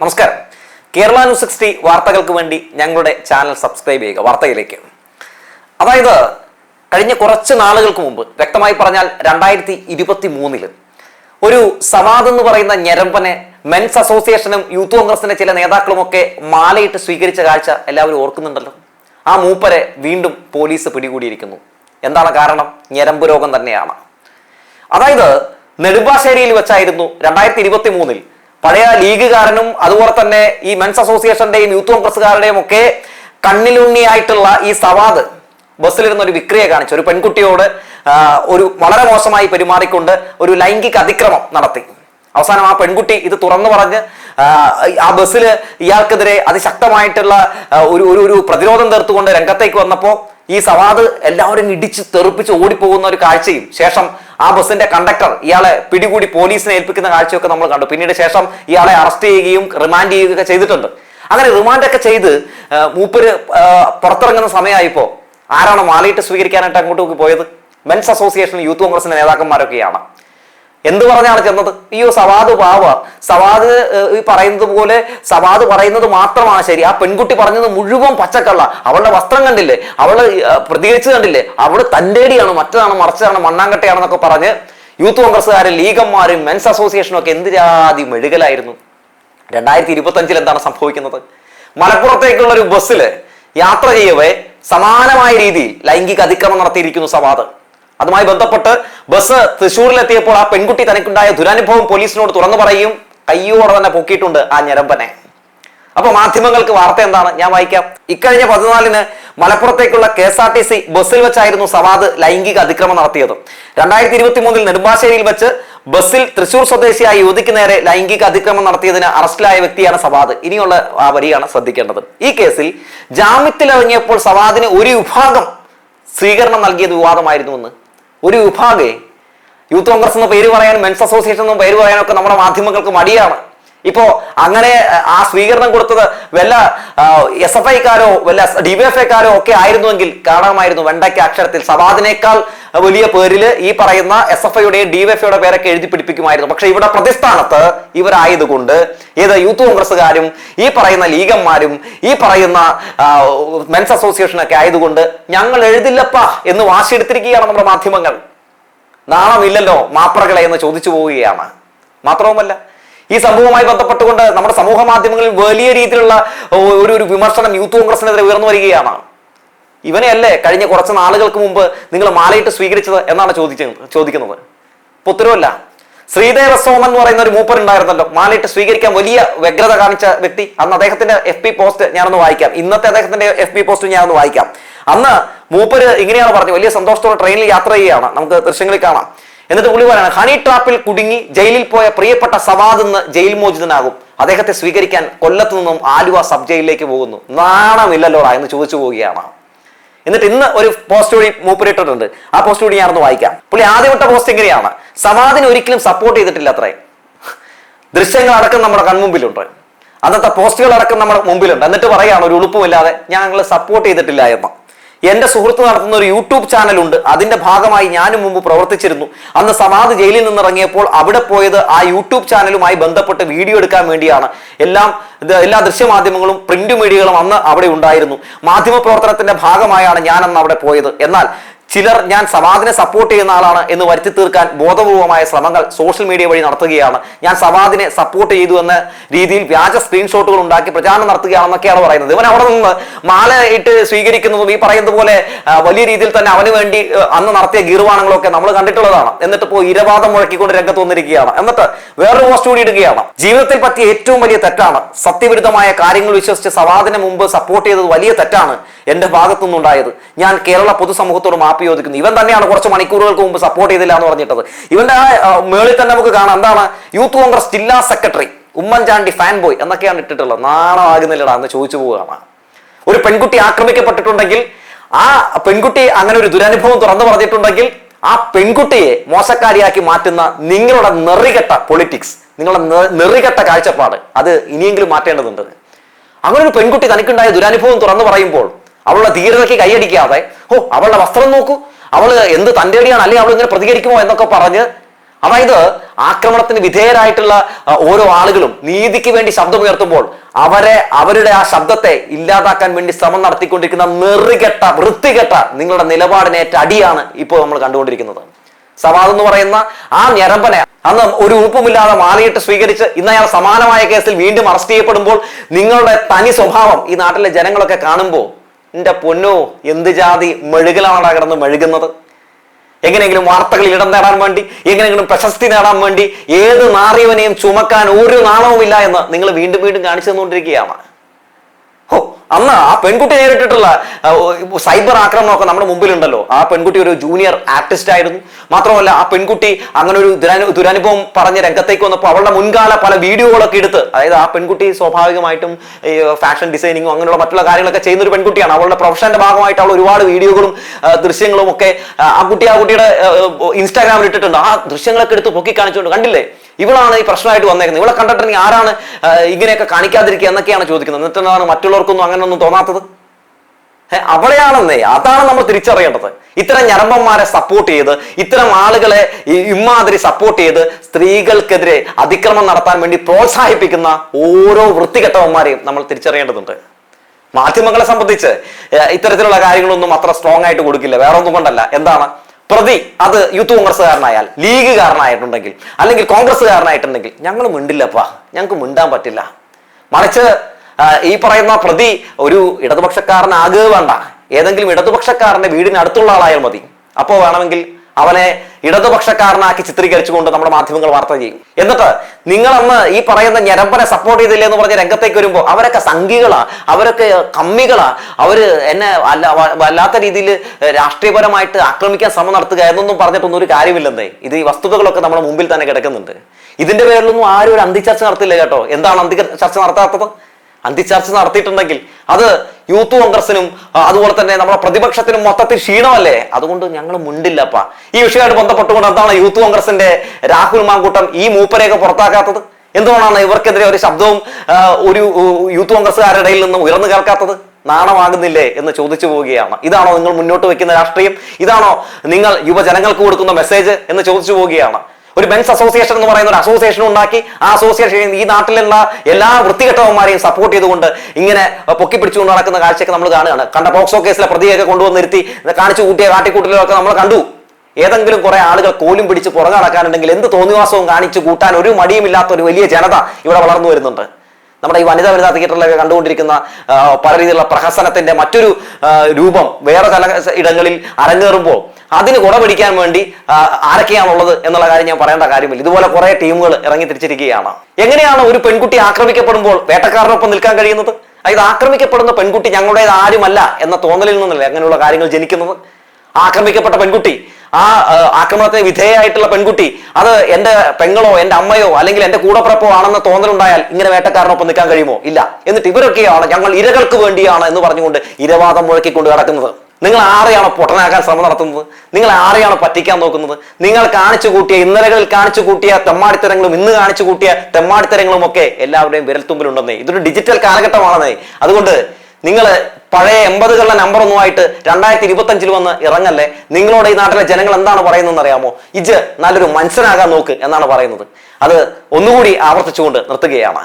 നമസ്കാരം. Kerala news sixty വാർത്തകൾക്ക് വേണ്ടി ഞങ്ങളുടെ ചാനൽ സബ്സ്ക്രൈബ് ചെയ്യുക വാർത്തയിലേക്ക്. അതായത് കഴിഞ്ഞ കുറച്ച് നാളുകൾക്ക് മുമ്പ് വ്യക്തമായി പറഞ്ഞാൽ രണ്ടായിരത്തി ഇരുപത്തി മൂന്നിൽ ഒരു സവാദ് എന്ന് പറയുന്ന ഞരമ്പനെ മെൻസ് അസോസിയേഷനും യൂത്ത് കോൺഗ്രസിന്റെ ചില നേതാക്കളുമൊക്കെ മാലയിട്ട് സ്വീകരിച്ച കാഴ്ച എല്ലാവരും ഓർക്കുന്നുണ്ടല്ലോ. ആ മൂപ്പരെ വീണ്ടും പോലീസ് പിടികൂടിയിരിക്കുന്നു. എന്താണ് കാരണം? ഞരമ്പ് രോഗം തന്നെയാണ്. അതായത് നെടുമ്പാശ്ശേരിയിൽ വെച്ചായിരുന്നു രണ്ടായിരത്തി ഇരുപത്തി മൂന്നിൽ പഴയ ലീഗുകാരനും അതുപോലെ തന്നെ ഈ മെൻസ് അസോസിയേഷന്റെയും യൂത്ത് കോൺഗ്രസ്സുകാരുടെയും ഒക്കെ കണ്ണിലുണ്ണിയായിട്ടുള്ള ഈ സവാദ് ബസ്സിലിരുന്ന ഒരു വിക്രിയെ കാണിച്ചു. ഒരു പെൺകുട്ടിയോട് ഒരു വളരെ മോശമായി പെരുമാറിക്കൊണ്ട് ഒരു ലൈംഗിക അതിക്രമം നടത്തി. അവസാനം ആ പെൺകുട്ടി ഇത് തുറന്നു പറഞ്ഞ് ആ, ബസ്സിൽ ഇയാൾക്കെതിരെ അതിശക്തമായിട്ടുള്ള ഒരു ഒരു ഒരു പ്രതിരോധം തീർത്തുകൊണ്ട് രംഗത്തേക്ക് വന്നപ്പോൾ ഈ സവാദ് എല്ലാവരും ഇടിച്ച് തെറുപ്പിച്ച് ഓടിപ്പോകുന്ന ഒരു കാഴ്ചയും ശേഷം ആ ബസ്സിന്റെ കണ്ടക്ടർ ഇയാളെ പിടികൂടി പോലീസിനെ ഏൽപ്പിക്കുന്ന കാഴ്ചയൊക്കെ നമ്മൾ കണ്ടു. പിന്നീട് ശേഷം ഇയാളെ അറസ്റ്റ് ചെയ്യുകയും റിമാൻഡ് ചെയ്യുകയൊക്കെ ചെയ്തിട്ടുണ്ട്. അങ്ങനെ റിമാൻഡൊക്കെ ചെയ്ത് മൂപ്പര് പുറത്തിറങ്ങുന്ന സമയമായിപ്പോ ആരാണ് മാലയിട്ട് സ്വീകരിക്കാനായിട്ട് അങ്ങോട്ടേക്ക് പോയത്? മെൻസ് അസോസിയേഷൻ യൂത്ത് കോൺഗ്രസിന്റെ നേതാക്കന്മാരൊക്കെയാണ്. എന്ത് പറഞ്ഞാണ് ചെന്നത്? അയ്യോ സവാദ് പാവ. സവാദ് ഈ പറയുന്നത് പോലെ സവാദ് പറയുന്നത് മാത്രമാണ് ശരി. ആ പെൺകുട്ടി പറഞ്ഞത് മുഴുവൻ പച്ചക്കള്ള. അവളുടെ വസ്ത്രം കണ്ടില്ലേ? അവൾ പ്രതികരിച്ചു കണ്ടില്ലേ? അവൾ തന്റെടിയാണ് മറ്റതാണ് മറിച്ചതാണ് മണ്ണാങ്കട്ടയാണെന്നൊക്കെ പറഞ്ഞ് യൂത്ത് കോൺഗ്രസ്സുകാരും ലീഗന്മാരും മെൻസ് അസോസിയേഷനും ഒക്കെ എന്ത് ജാതി മെഴുകലായിരുന്നു? രണ്ടായിരത്തി ഇരുപത്തി അഞ്ചിൽ എന്താണ് സംഭവിക്കുന്നത്? മലപ്പുറത്തേക്കുള്ള ഒരു ബസ്സിൽ യാത്ര ചെയ്യവേ സമാനമായ രീതിയിൽ ലൈംഗിക അതിക്രമം നടത്തിയിരിക്കുന്നു സവാദ്. അതുമായി ബന്ധപ്പെട്ട് ബസ് തൃശ്ശൂരിലെത്തിയപ്പോൾ ആ പെൺകുട്ടി തനിക്കുണ്ടായ ദുരനുഭവം പോലീസിനോട് തുറന്നു പറയും കയ്യോടെ തന്നെ പൊക്കിയിട്ടുണ്ട് ആ ഞരമ്പനെ. അപ്പൊ മാധ്യമങ്ങൾക്ക് വാർത്ത എന്താണ്? ഞാൻ വായിക്കാം. ഇക്കഴിഞ്ഞ പതിനാലിന് മലപ്പുറത്തേക്കുള്ള K S R T C ബസ്സിൽ വെച്ചായിരുന്നു സവാദ് ലൈംഗിക അതിക്രമം നടത്തിയത്. രണ്ടായിരത്തി ഇരുപത്തി മൂന്നിൽ നെടുമ്പാശ്ശേരിയിൽ വെച്ച് ബസ്സിൽ തൃശൂർ സ്വദേശിയായ യുവതിക്ക് നേരെ ലൈംഗിക അതിക്രമം നടത്തിയതിന് അറസ്റ്റിലായ വ്യക്തിയാണ് സവാദ്. ഇനിയുള്ള ആ വരിയാണ് ശ്രദ്ധിക്കേണ്ടത്. ഈ കേസിൽ ജാമ്യത്തിലിറങ്ങിയപ്പോൾ സവാദിന് ഒരു വിഭാഗം സ്വീകരണം നൽകിയത് വിവാദമായിരുന്നുവെന്ന് ഒരു വിഭാഗേ. യൂത്ത് കോൺഗ്രസ് എന്ന പേര് പറയാൻ മെൻസ് അസോസിയേഷൻ എന്ന പേര് പറയാനൊക്കെ നമ്മുടെ മാധ്യമങ്ങൾക്ക് മടിയാണ്. ഇപ്പോ അങ്ങനെ ആ സ്വീകരണം കൊടുത്തത് വല്ല എസ് എഫ് ഐക്കാരോ വല്ല ഡി വി എഫ് ഐക്കാരോ ഒക്കെ ആയിരുന്നുവെങ്കിൽ കാണാമായിരുന്നു വെണ്ടയ്ക്ക അക്ഷരത്തിൽ. സവാദിനേക്കാൾ വലിയ പേരിൽ ഈ പറയുന്ന എസ് എഫ് ഐയുടെയും ഡി എഫ് ഐയുടെ പേരൊക്കെ എഴുതി പിടിപ്പിക്കുമായിരുന്നു. പക്ഷെ ഇവിടെ പ്രതിസ്ഥാനത്ത് ഇവരായതുകൊണ്ട് ഏത് യൂത്ത് കോൺഗ്രസ്സുകാരും ഈ പറയുന്ന ലീഗന്മാരും ഈ പറയുന്ന മെൻസ് അസോസിയേഷനൊക്കെ ആയതുകൊണ്ട് ഞങ്ങൾ എഴുതില്ലപ്പാ എന്ന് വാശിയെടുത്തിരിക്കുകയാണ് നമ്മുടെ മാധ്യമങ്ങൾ. നാണമില്ലല്ലോ മാപ്രകളെ എന്ന് ചോദിച്ചു പോവുകയാണ്. മാത്രവുമല്ല ഈ സംഭവവുമായി ബന്ധപ്പെട്ടുകൊണ്ട് നമ്മുടെ സമൂഹ മാധ്യമങ്ങളിൽ വലിയ രീതിയിലുള്ള ഒരു ഒരു വിമർശനം യൂത്ത് കോൺഗ്രസിനെതിരെ ഉയർന്നു വരികയാണ്. ഇവനെയല്ലേ കഴിഞ്ഞ കുറച്ച് നാളുകൾക്ക് മുമ്പ് നിങ്ങൾ മാലയിട്ട് സ്വീകരിച്ചത് എന്നാണ് ചോദിച്ചത് ചോദിക്കുന്നത്. ഇപ്പൊ ശ്രീദേവ സോമൻ എന്ന് പറയുന്ന ഒരു മൂപ്പർ ഉണ്ടായിരുന്നല്ലോ മാലയിട്ട് സ്വീകരിക്കാൻ വലിയ വ്യഗ്രത കാണിച്ച വ്യക്തി. അന്ന് അദ്ദേഹത്തിന്റെ എഫ് പി പോസ്റ്റ് ഞാനൊന്ന് വായിക്കാം. ഇന്നത്തെ അദ്ദേഹത്തിന്റെ എഫ് പി പോസ്റ്റ് ഞാനൊന്ന് വായിക്കാം. അന്ന് മൂപ്പര് ഇങ്ങനെയാണ് പറഞ്ഞത്. വലിയ സന്തോഷത്തോടെ ട്രെയിനിൽ യാത്ര ചെയ്യുകയാണ്. നമുക്ക് ദൃശ്യങ്ങളിൽ കാണാം. എന്നിട്ട് പുള്ളി പറയാണ് ഹണി ട്രാപ്പിൽ കുടുങ്ങി ജയിലിൽ പോയ പ്രിയപ്പെട്ട സവാദ് എന്ന് ജയിൽ മോചിതനാകും. അദ്ദേഹത്തെ സ്വീകരിക്കാൻ കൊല്ലത്തു നിന്നും ആലുവ സബ് ജയിലിലേക്ക് പോകുന്നു. നാണമില്ലല്ലോടാ എന്ന് ചോദിച്ചു പോവുകയാണ്. എന്നിട്ട് ഇന്ന് ഒരു പോസ്റ്റ് കൂടി മൂപ്പരിട്ടിട്ടുണ്ട് ആ പോസ്റ്റ് കൂടി ഞാനൊന്ന് വായിക്കാം. പുള്ളി ആദ്യവട്ട പോസ്റ്റ് എങ്ങനെയാണ് സവാദിനെ ഒരിക്കലും സപ്പോർട്ട് ചെയ്തിട്ടില്ല അത്രേ. ദൃശ്യങ്ങൾ അടക്കം നമ്മുടെ കൺമുമ്പിലുണ്ട്. അന്നത്തെ പോസ്റ്റുകൾ അടക്കം നമ്മുടെ മുമ്പിലുണ്ട്. എന്നിട്ട് പറയുകയാണ് ഒരു ഉളുപ്പുമില്ലാതെ ഞങ്ങൾ സപ്പോർട്ട് ചെയ്തിട്ടില്ല എന്ന്. എന്റെ സുഹൃത്ത് നടത്തുന്ന ഒരു യൂട്യൂബ് ചാനലുണ്ട്. അതിന്റെ ഭാഗമായി ഞാനും മുമ്പ് പ്രവർത്തിച്ചിരുന്നു. അന്ന് സമാധ് ജയിലിൽ നിന്ന് ഇറങ്ങിയപ്പോൾ അവിടെ പോയത് ആ യൂട്യൂബ് ചാനലുമായി ബന്ധപ്പെട്ട് വീഡിയോ എടുക്കാൻ വേണ്ടിയാണ്. എല്ലാം എല്ലാ ദൃശ്യമാധ്യമങ്ങളും പ്രിന്റ് മീഡിയകളും അന്ന് അവിടെ ഉണ്ടായിരുന്നു. മാധ്യമ പ്രവർത്തനത്തിന്റെ ഭാഗമായാണ് ഞാൻ അന്ന് അവിടെ പോയത്. എന്നാൽ ചിലർ ഞാൻ സവാദിനെ സപ്പോർട്ട് ചെയ്യുന്ന ആളാണ് എന്ന് വരുത്തി തീർക്കാൻ ബോധപൂർവമായ ശ്രമങ്ങൾ സോഷ്യൽ മീഡിയ വഴി നടത്തുകയാണ്. ഞാൻ സവാദിനെ സപ്പോർട്ട് ചെയ്തു എന്ന രീതിയിൽ വ്യാജ സ്ക്രീൻഷോട്ടുകൾ ഉണ്ടാക്കി പ്രചാരണം നടത്തുകയാണെന്നൊക്കെയാണ് പറയുന്നത്. ഇവൻ അവിടെ നിന്ന് മാല ഇട്ട് സ്വീകരിക്കുന്നതും ഈ പറയുന്നത് പോലെ വലിയ രീതിയിൽ തന്നെ അവന് വേണ്ടി അന്ന് നടത്തിയ ഗീർവാണങ്ങളൊക്കെ നമ്മൾ കണ്ടിട്ടുള്ളതാണ്. എന്നിട്ട് ഇപ്പോൾ ഇരവാദം മുഴക്കിക്കൊണ്ട് രംഗത്ത് വന്നിരിക്കുകയാണ്. എന്നിട്ട് വേറൊരു പോസ്റ്റ് കൂടി ഇടുകയാണ്. ജീവിതത്തിൽ പറ്റിയ ഏറ്റവും വലിയ തെറ്റാണ് സത്യവിരുദ്ധമായ കാര്യങ്ങൾ വിശ്വസിച്ച് സവാദിനെ മുമ്പ് സപ്പോർട്ട് ചെയ്തത് വലിയ തെറ്റാണ്. എന്റെ ഭാഗത്തു നിന്നുണ്ടായത് ഞാൻ കേരള പൊതുസമൂഹത്തോട് മാപ്പ് ചോദിക്കുന്നു. ഇവൻ തന്നെയാണ് കുറച്ച് മണിക്കൂറുകൾക്ക് മുമ്പ് സപ്പോർട്ട് ചെയ്തില്ല എന്ന് പറഞ്ഞിട്ടത്. ഇവന്റെ ആ മേളിൽ തന്നെ നമുക്ക് കാണാം. എന്താണ്? യൂത്ത് കോൺഗ്രസ് ജില്ലാ സെക്രട്ടറി ഉമ്മൻചാണ്ടി ഫാൻ ബോയ് എന്നൊക്കെയാണ് ഇട്ടിട്ടുള്ളത്. നാണമാകുന്നില്ലടാ എന്ന് ചോദിച്ചു പോവുകയാണ്. ഒരു പെൺകുട്ടി ആക്രമിക്കപ്പെട്ടിട്ടുണ്ടെങ്കിൽ ആ പെൺകുട്ടി അങ്ങനെ ഒരു ദുരനുഭവം തുറന്നു പറഞ്ഞിട്ടുണ്ടെങ്കിൽ ആ പെൺകുട്ടിയെ മോശക്കാരിയാക്കി മാറ്റുന്ന നിങ്ങളുടെ നെറികെട്ട പൊളിറ്റിക്സ് നിങ്ങളുടെ നെറികെട്ട കാഴ്ചപ്പാട് അത് ഇനിയെങ്കിലും മാറ്റേണ്ടതുണ്ട്. അങ്ങനെ ഒരു പെൺകുട്ടി തനിക്കുണ്ടായ ദുരനുഭവം തുറന്നു പറയുമ്പോൾ അവളുടെ ധീരതയ്ക്ക് കൈയടിക്കാതെ ഓ അവളുടെ വസ്ത്രം നോക്കൂ. അവൾ എന്ത് തന്റെ അടിയാണ് അല്ലെങ്കിൽ അവൾ ഇങ്ങനെ പ്രതികരിക്കുമോ എന്നൊക്കെ പറഞ്ഞ് അതായത് ആക്രമണത്തിന് വിധേയരായിട്ടുള്ള ഓരോ ആളുകളും നീതിക്ക് വേണ്ടി ശബ്ദമുയർത്തുമ്പോൾ അവരെ അവരുടെ ആ ശബ്ദത്തെ ഇല്ലാതാക്കാൻ വേണ്ടി ശ്രമം നടത്തിക്കൊണ്ടിരിക്കുന്ന നെറുകെട്ട വൃത്തികെട്ട നിങ്ങളുടെ നിലപാടിനേറ്റ അടിയാണ് ഇപ്പോൾ നമ്മൾ കണ്ടുകൊണ്ടിരിക്കുന്നത്. സവാദ് എന്ന് പറയുന്ന ആ ഞരമ്പനെ അന്ന് ഒരു ഉറുപ്പുമില്ലാതെ മാലയിട്ട് സ്വീകരിച്ച് ഇന്ന് അയാൾ സമാനമായ കേസിൽ വീണ്ടും അറസ്റ്റ് ചെയ്യപ്പെടുമ്പോൾ നിങ്ങളുടെ തനി സ്വഭാവം ഈ നാട്ടിലെ ജനങ്ങളൊക്കെ കാണുമ്പോൾ എന്റെ പൊന്നോ എന്ത് ജാതി മെഴുകലാണ് കിടന്ന് മെഴുകുന്നത്? എങ്ങനെയെങ്കിലും വാർത്തകളിൽ ഇടം നേടാൻ വേണ്ടി എങ്ങനെയെങ്കിലും പ്രശസ്തി നേടാൻ വേണ്ടി ഏത് നാറിയവനെയും ചുമക്കാൻ ഒരു നാണവുമില്ല എന്ന് നിങ്ങൾ വീണ്ടും വീണ്ടും കാണിച്ചു തന്നുകൊണ്ടിരിക്കുകയാണ്. ഹോ അന്ന് ആ പെൺകുട്ടി നേരിട്ടിട്ടുള്ള ഓ, സൈബർ ആക്രമണമൊക്കെ നമ്മുടെ മുമ്പിലുണ്ടല്ലോ. ആ പെൺകുട്ടി ഒരു ജൂനിയർ ആർട്ടിസ്റ്റ് ആയിരുന്നു. മാത്രമല്ല ആ പെൺകുട്ടി അങ്ങനെ ഒരു ദുരനുഭവം പറഞ്ഞ് രംഗത്തേക്ക് വന്നപ്പോൾ അവളുടെ മുൻകാല പല വീഡിയോകളൊക്കെ എടുത്ത് അതായത് ആ പെൺകുട്ടി സ്വാഭാവികമായിട്ടും ഫാഷൻ ഡിസൈനിങ്ങും അങ്ങനെയുള്ള മറ്റുള്ള കാര്യങ്ങളൊക്കെ ചെയ്യുന്ന ഒരു പെൺകുട്ടിയാണ്. അവളുടെ പ്രൊഫഷന്റെ ഭാഗമായിട്ട് അവൾ ഒരുപാട് വീഡിയോകളും ദൃശ്യങ്ങളും ഒക്കെ ആ കുട്ടി ആ കുട്ടിയുടെ ഇൻസ്റ്റാഗ്രാമിൽ ഇട്ടിട്ടുണ്ട്. ആ ദൃശ്യങ്ങളൊക്കെ എടുത്ത് പൊക്കി കാണിച്ചുകൊണ്ട് കണ്ടില്ലേ? ഇവളാണ് ഈ പ്രശ്നമായിട്ട് വന്നേക്കുന്നത്. ഇവളെ കണ്ടിട്ടുണ്ടെങ്കിൽ ആരാണ് ഇങ്ങനെയൊക്കെ കാണിക്കാതിരിക്കുക എന്നൊക്കെയാണ് ചോദിക്കുന്നത്. എന്നിട്ടാണ് മറ്റുള്ളവർക്കൊന്നും അങ്ങനെയൊന്നും തോന്നാത്തത്? ഏ, അവിടെയാണെന്നേ അതാണ് നമ്മൾ തിരിച്ചറിയേണ്ടത്. ഇത്തരം ഞരമ്പന്മാരെ സപ്പോർട്ട് ചെയ്ത് ഇത്തരം ആളുകളെ ഇമാതിരി സപ്പോർട്ട് ചെയ്ത് സ്ത്രീകൾക്കെതിരെ അതിക്രമം നടത്താൻ വേണ്ടി പ്രോത്സാഹിപ്പിക്കുന്ന ഓരോ വൃത്തികെട്ടവന്മാരെയും നമ്മൾ തിരിച്ചറിയേണ്ടതുണ്ട്. മാധ്യമങ്ങളെ സംബന്ധിച്ച് ഇത്തരത്തിലുള്ള കാര്യങ്ങളൊന്നും അത്ര സ്ട്രോങ് ആയിട്ട് കൊടുക്കില്ല. വേറെ ഒന്നും കൊണ്ടല്ല. എന്താണ്? പ്രതി അത് യൂത്ത് കോൺഗ്രസ്സുകാരനായാൽ ലീഗുകാരനായിട്ടുണ്ടെങ്കിൽ അല്ലെങ്കിൽ കോൺഗ്രസ്സുകാരനായിട്ടുണ്ടെങ്കിൽ ഞങ്ങൾ മിണ്ടില്ലപ്പാ. ഞങ്ങൾക്ക് മിണ്ടാൻ പറ്റില്ല. മറിച്ച് ഈ പറയുന്ന പ്രതി ഒരു ഇടതുപക്ഷക്കാരനാകുക വേണ്ട. ഏതെങ്കിലും ഇടതുപക്ഷക്കാരന്റെ വീടിന് അടുത്തുള്ള ആളായാൽ മതി. അപ്പോൾ വേണമെങ്കിൽ അവനെ ഇടതുപക്ഷക്കാരനാക്കി ചിത്രീകരിച്ചുകൊണ്ട് നമ്മുടെ മാധ്യമങ്ങൾ വാർത്ത ചെയ്യും. എന്നിട്ട് നിങ്ങൾ അന്ന് ഈ പറയുന്ന ഞരമ്പനെ സപ്പോർട്ട് ചെയ്തില്ലേ എന്ന് പറഞ്ഞ രംഗത്തേക്ക് വരുമ്പോൾ അവരൊക്കെ സംഘികളാ അവരൊക്കെ കമ്മികളാ. അവർ എന്നെ അല്ല വല്ലാത്ത രീതിയിൽ രാഷ്ട്രീയപരമായിട്ട് ആക്രമിക്കാൻ ശ്രമം നടത്തുക എന്നൊന്നും പറഞ്ഞിട്ടൊന്നും ഒരു കാര്യമില്ലെന്നേ. ഇത് ഈ വസ്തുതകളൊക്കെ നമ്മുടെ മുമ്പിൽ തന്നെ കിടക്കുന്നുണ്ട്. ഇതിന്റെ പേരിലൊന്നും ആരും ഒരു അന്തിച്ചർച്ച നടത്തില്ല കേട്ടോ. എന്താണ് അന്തി ചർച്ച നടത്താത്തത്? അന്തിച്ചർച്ച നടത്തിയിട്ടുണ്ടെങ്കിൽ അത് യൂത്ത് കോൺഗ്രസിനും അതുപോലെ തന്നെ നമ്മുടെ പ്രതിപക്ഷത്തിനും മൊത്തത്തിൽ ക്ഷീണമല്ലേ? അതുകൊണ്ട് ഞങ്ങൾ മുണ്ടില്ലപ്പ. ഈ വിഷയമായിട്ട് ബന്ധപ്പെട്ടുകൊണ്ട് എന്താണ് യൂത്ത് കോൺഗ്രസിന്റെ രാഹുൽ മാങ്കൂട്ടം ഈ മൂപ്പരെയൊക്കെ പുറത്താക്കാത്തത്? എന്തുകൊണ്ടാണ് ഇവർക്കെതിരെ ഒരു ശബ്ദവും ഒരു യൂത്ത് കോൺഗ്രസ്സുകാരുടെ ഇടയിൽ നിന്നും ഉയർന്നു കേൾക്കാത്തത്? നാണമാകുന്നില്ലേ എന്ന് ചോദിച്ചു പോവുകയാണ്. ഇതാണോ നിങ്ങൾ മുന്നോട്ട് വെക്കുന്ന രാഷ്ട്രീയം? ഇതാണോ നിങ്ങൾ യുവജനങ്ങൾക്ക് കൊടുക്കുന്ന മെസ്സേജ് എന്ന് ചോദിച്ചു പോവുകയാണ്. ഒരു ബെൻസ് അസോസിയേഷൻ എന്ന് പറയുന്ന ഒരു അസോസിയേഷൻ ഉണ്ടാക്കി ആ അസോസിയേഷൻ ഈ നാട്ടിലുള്ള എല്ലാ വൃത്തികെട്ടവന്മാരെയും സപ്പോർട്ട് ചെയ്തുകൊണ്ട് ഇങ്ങനെ പൊക്കി പിടിച്ചുകൊണ്ട് നടക്കുന്ന കാഴ്ചയൊക്കെ നമ്മൾ കാണുകയാണ്. കണ്ട പോക്സോ കേസിലെ പ്രതിയൊക്കെ കൊണ്ടുവന്നിരുത്തി കാണിച്ചു കൂട്ടിയ കാട്ടിക്കൂട്ടലൊക്കെ നമ്മൾ കണ്ടു. ഏതെങ്കിലും കുറെ ആളുകൾ കോലും പിടിച്ച് പുറകെ നടക്കാനുണ്ടെങ്കിൽ എന്ത് തോന്നിവാസവും കാണിച്ചു കൂട്ടാൻ ഒരു മടിയുമില്ലാത്ത ഒരു വലിയ ജനത ഇവിടെ വളർന്നു വരുന്നുണ്ട്. നമ്മുടെ ഈ വനിതാ വനിതാ തിയേറ്ററിലൊക്കെ കണ്ടുകൊണ്ടിരിക്കുന്ന പല രീതിയിലുള്ള പ്രഹസനത്തിന്റെ മറ്റൊരു രൂപം വേറെ ചില ഇടങ്ങളിൽ അരങ്ങേറുമ്പോൾ അതിന് കുട പിടിക്കാൻ വേണ്ടി ആരൊക്കെയാണുള്ളത് എന്നുള്ള കാര്യം ഞാൻ പറയേണ്ട കാര്യമില്ല. ഇതുപോലെ കുറെ ടീമുകൾ ഇറങ്ങി തിരിച്ചിരിക്കുകയാണ്. എങ്ങനെയാണ് ഒരു പെൺകുട്ടി ആക്രമിക്കപ്പെടുമ്പോൾ വേട്ടക്കാരനൊപ്പം നിൽക്കാൻ കഴിയുന്നത്? അതായത് ആക്രമിക്കപ്പെടുന്ന പെൺകുട്ടി ഞങ്ങളുടേത് ആരുമല്ല എന്ന തോന്നലിൽ നിന്നല്ലേ അങ്ങനെയുള്ള കാര്യങ്ങൾ ജനിക്കുന്നത്? ആക്രമിക്കപ്പെട്ട പെൺകുട്ടി ആ ആക്രമണത്തിന് വിധേയമായിട്ടുള്ള പെൺകുട്ടി അത് എന്റെ പെങ്ങളോ എന്റെ അമ്മയോ അല്ലെങ്കിൽ എന്റെ കൂടപ്പിറപ്പോ ആണെന്ന് തോന്നലുണ്ടായാൽ ഇങ്ങനെ വേട്ടക്കാരനൊപ്പം നിൽക്കാൻ കഴിയുമോ? ഇല്ല. എന്നിട്ട് ഇവരൊക്കെയാണ് ഞങ്ങൾ ഇരകൾക്ക് വേണ്ടിയാണ് എന്ന് പറഞ്ഞുകൊണ്ട് ഇരവാദം മുഴക്കിക്കൊണ്ട് കിടക്കുന്നത് നിങ്ങൾ ആരെയാണ് പൊട്ടനാക്കാൻ ശ്രമം നടത്തുന്നത്? നിങ്ങൾ ആരെയാണ് പറ്റിക്കാൻ നോക്കുന്നത്? നിങ്ങൾ കാണിച്ചു കൂട്ടിയ ഇന്നലകളിൽ കാണിച്ചു കൂട്ടിയ തെമ്മാടിത്തരങ്ങളും ഇന്ന് കാണിച്ചു കൂട്ടിയ തെമ്മാടിത്തരങ്ങളും ഒക്കെ എല്ലാവരുടെയും വിരൽത്തുമ്പിലുണ്ടെന്നേ. ഇതൊരു ഡിജിറ്റൽ കാലഘട്ടമാണെന്നേ. അതുകൊണ്ട് നിങ്ങൾ പഴയ എൺപതുകളുടെ നമ്പർ ഒന്നുമായിട്ട് രണ്ടായിരത്തി ഇരുപത്തി അഞ്ചിൽ വന്ന് ഇറങ്ങല്ലേ? നിങ്ങളോട് ഈ നാട്ടിലെ ജനങ്ങൾ എന്താണ് പറയുന്നതെന്ന് അറിയാമോ? ഇജ് നല്ലൊരു മനുഷ്യനാകാൻ നോക്ക് എന്നാണ് പറയുന്നത്. അത് ഒന്നുകൂടി ആവർത്തിച്ചുകൊണ്ട് നിർത്തുകയാണ്.